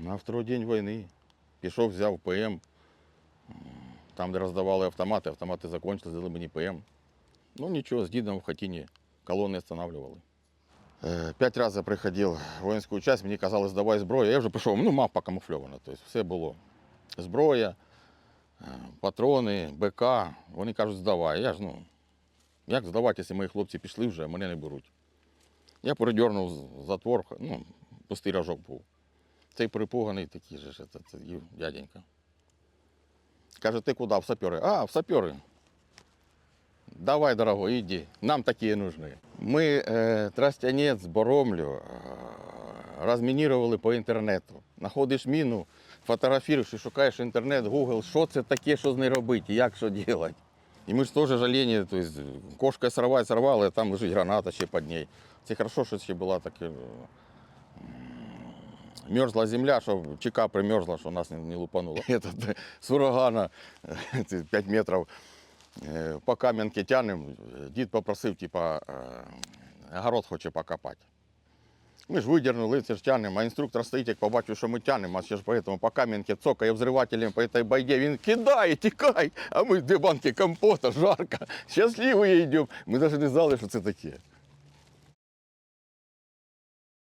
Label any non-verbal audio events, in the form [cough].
На второй день війни пішов, взяв ПМ. Там, де роздавали автомати, автомати закончились, дали мені ПМ. Ну нічого, з дідом в хатині колони встановлювали. Е, П'ять разів приходив в воїнську часть, мені казали, здавай зброю. Я вже пішов, ну, мапа камуфльована, тобто все було. Зброя, е, патрони, БК. Вони кажуть, здавай. Я ж, ну, як здавати, якщо мої хлопці пішли вже, мене не беруть. Я передернув затвор, ну, пустий рожок був. Цей перепуганий такий же, ж, це, це, ю- дяденька. Каже, ти куди? В сапери? А, в сапери. Давай, дорогой, иди. Нам такие нужны. Мы э, Тростянец, Боромлю э, розмінірували по інтернету. Находиш міну, фотографуєш і шукаєш інтернет, Google, що це таке, що з нею робити, як що робити. І ми ж теж жалені, то есть, кошка сорвать сорвала, а там лежить граната ще під нею. Це хорошо, що ще була така мерзла земля, що чека примерзла, що нас не, не лупануло. [laughs] Этот, з урагана 5 метрів е, по кам'янки тянемо. Дід попросив, типа, е, город хоче покопати. Ми ж видернули, це ж тянемо, а інструктор стоїть, як побачив, що ми тянемо, а ще ж поэтому по кам'янці цокає взривателем по этой байді, він кидає, тікай, а ми дві банки компота, жарко, щасливі йдемо. Ми навіть не знали, що це таке.